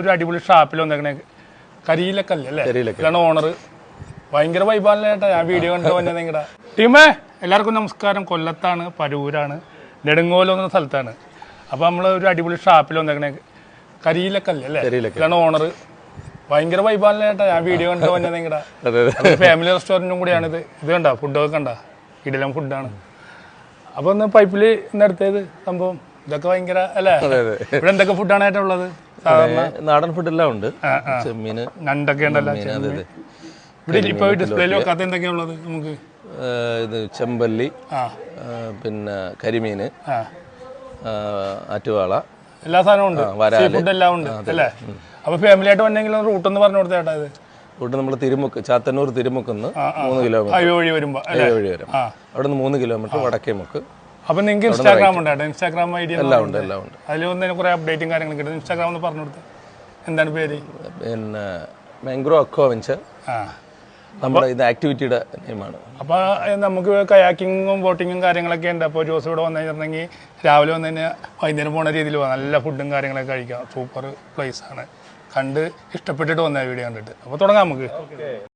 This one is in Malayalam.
ഒരു അടിപൊളി ഷാപ്പിൽ വന്നേക്കണേ. കരിയിലക്കല്ലേ അല്ലേ? ഇതാണ് ഓണർ ഭയങ്കര വൈബാണല്ലേ ചേട്ടാ ഞാൻ വീഡിയോ കണ്ടു വന്നത് നിങ്ങളുടെ ടീമേ എല്ലാവർക്കും നമസ്കാരം. കൊല്ലത്താണ് പരൂരാണ്. നെടുങ്ങോലം എന്ന സ്ഥലത്താണ്. അപ്പോൾ നമ്മൾ ഒരു അടിപൊളി ഷാപ്പിൽ വന്നേക്കണേ. കരിയിലക്കല്ലേ അല്ലേ? ഇതാണ് ഓണർ ഭയങ്കര വൈബാണല്ലേ ചേട്ടാ ഞാൻ വീഡിയോ കണ്ടു വന്നത് നിങ്ങളുടെ ഫാമിലി റെസ്റ്റോറന്റും കൂടിയാണ് ഇത് കണ്ട ഫുഡൊക്കെ കണ്ട. ഇടലം ഫുഡാണ് അപ്പോൾ ഒന്ന് പൈപ്പിൽ ഇന്നെടുത്തേത് സംഭവം. ഇതൊക്കെ ഭയങ്കര അല്ലേ? ഇവിടെ എന്തൊക്കെ ഫുഡാണ് ഏറ്റവും ഉള്ളത്? നാടൻ ഫുഡെല്ലാം ഉണ്ട്. ചെമ്മീൻ നണ്ടൊക്കെ ഉണ്ടല്ലോ ഇവിടെ ഇപ്പോൾ ഡിസ്പ്ലേയിൽ വെക്കാത്ത ഉള്ളത് നമുക്ക്? ഇത് ചെമ്പല്ലി പിന്നെ ആ, ആറ്റുവാള. എല്ലാ സാധനവും ഉണ്ട്. എല്ലാം ഉണ്ട് അല്ലേ? അപ്പൊ ഫാമിലി ആയിട്ട് വന്നെങ്കിൽ റൂട്ട് എന്ന് പറഞ്ഞു കൊടുത്തേട്ടാ ഇത്? ഇവിടെ നമ്മൾ തിരുമുക്ക് ചാത്തന്നൂർ തിരുമുക്കുന്ന് മൂന്ന് കിലോമീറ്റർ ഹൈവേ വഴി വരുമ്പോ അല്ലേ? വഴി വരും. അവിടെ നിന്ന് മൂന്ന് കിലോമീറ്റർ വടക്കേ മുക്ക്. അപ്പൊ നിങ്ങൾക്ക് ഇൻസ്റ്റാഗ്രാം ഉണ്ട് ഇൻസ്റ്റാഗ്രാം ഐ ഡി എല്ലാം ഉണ്ട് എല്ലാം ഉണ്ട്. അതിൽ വന്ന് കുറെ അപ്ഡേറ്റും കാര്യങ്ങളും കിട്ടും ഇൻസ്റ്റാഗ്രാം ഒന്ന് പറഞ്ഞു കൊടുത്ത്. എന്താണ് പേര്? പിന്നെ മാംഗ്രോ അക്കോ വെഞ്ചർ ആ. നമ്മുടെ ഇത് ആക്ടിവിറ്റിയുടെ നെയിമാണ് അപ്പോൾ നമുക്ക് കയാക്കിങ്ങും ബോട്ടിങ്ങും കാര്യങ്ങളൊക്കെ ഉണ്ട്. അപ്പോൾ ജോസ് ഇവിടെ വന്നു കഴിഞ്ഞിട്ടുണ്ടെങ്കിൽ രാവിലെ വന്നു കഴിഞ്ഞാൽ വൈകുന്നേരം പോണ രീതിയിൽ പോകാം നല്ല ഫുഡും കാര്യങ്ങളൊക്കെ കഴിക്കാം. സൂപ്പർ പ്ലേസ് ആണ്. കണ്ട് ഇഷ്ടപ്പെട്ടിട്ട് വന്ന വീഡിയോ കണ്ടിട്ട്. അപ്പോൾ തുടങ്ങാം നമുക്ക്.